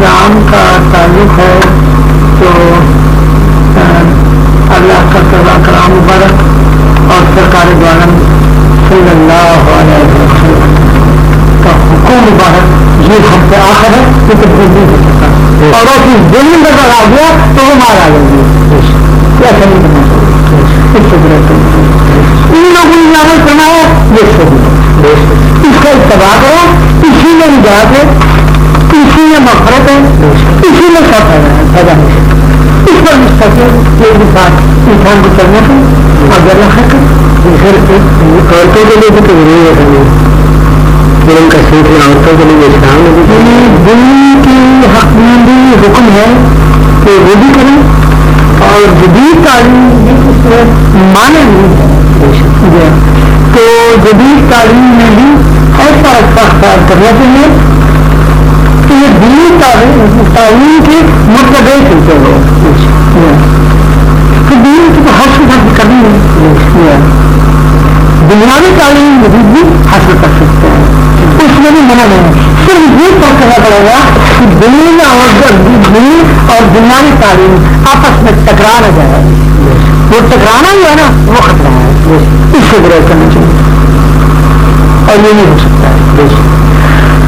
इस्लाम का ताल्लुक है तो अल्लाह का तला कराम मुबारक और सरकार द्वारम सल्लल्लाहु का हुक्म मुबारक ये हम पे आखिर है ये तो नहीं हो सकता। और अगर इस दिल में नज़र आ गया तो वो मार आ जाएँगे। ऐसा नहीं करना चाहिए। इन लोगों ने करना ये सही इसका इतबा करो इसी में निजात है में मफरत है इसी में सब है है इस पर मुस्तकिल ये भी बात इंसान को करने को अगर हक फिर औरतों के लिए भी तो ज़रूरी है फिर उनका सीखना औरतों के लिए इस्लाम में भी दिन की हकमंदी हुक्म है कि वो भी करें और जदीद तालीम भी माने नहीं है। तो जदीद तालीम में भी ऐसा रास्ता अख्तियार करना चाहिए। कि ये दीनी तालीम के मुतबे चलते हो तो दीन की तो हर सुबह करनी है। दुनियावी तालीम भी हासिल कर सकते हैं। उसमें भी मना नहीं सिर्फ़ ये तय करना पड़ेगा कि दीन और दिल्ली और दुनियावी तालीम आपस में टकरा न जाए वो टकराना ही है ना, वो खतरा है। इससे विरोध करना चाहिए। और ये नहीं हो सकता है।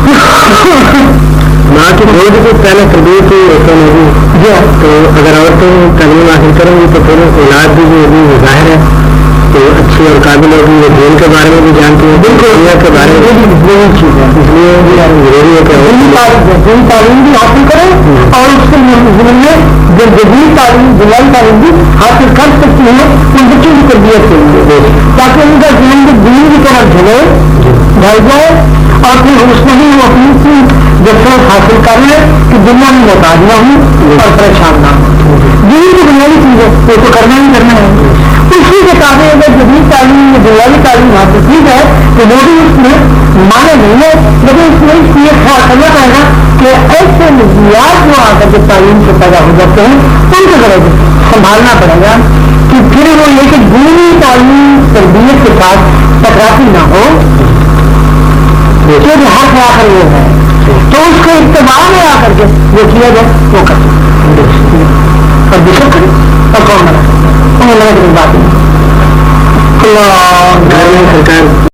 माँ पहले तरबियत ही होता नहीं जो तो अगर औरतें तालीम हासिल करेंगी तो फिर औलाद भी अभी ज़ाहिर है। तो अच्छी और काबिल होगी वो दीन के बारे में भी जानती है बिल्कुल। दुनिया के बारे में। भी वही चीज़ है। इसलिए भी ज़रूरी है कि दीनी तालीम भी हासिल करें और उसके जीवन में जो जदीद तालीम दुनियावी तालीम भी हासिल कर सकती है उन बच्चों की तरबियत के लिए। ताकि उनका जीवन भी दीन की तरफ़ झुले ढल जाए और फिर उसमें ही वो अपनी जफरत हासिल कर ले कि दुनिया में मोहताज न हूँ और परेशान ना हो। दीन की बुनियादी चीज़ है। वो तो करना ही करना है। इसी के काबे अगर जदीद तालीम या दुनियावी तालीम हासिल की जाए तो वो भी उसमें माने नहीं है। लेकिन इसमें ये ख्याल करना पड़ेगा कि ऐसे नजरियात जो आकर के तालीम से पैदा हो जाते हैं, उनको जरा संभालना पड़ेगा कि फिर वो ये कि दीनी तालीम तरबियत के साथ टकराती ना हो। जो हर आकर वो है तो उसको इस्तेमाल में आकर के जो किया जाए, वो कर और करें, और कौन बना? उन्हें लगा बात नहीं। सरकार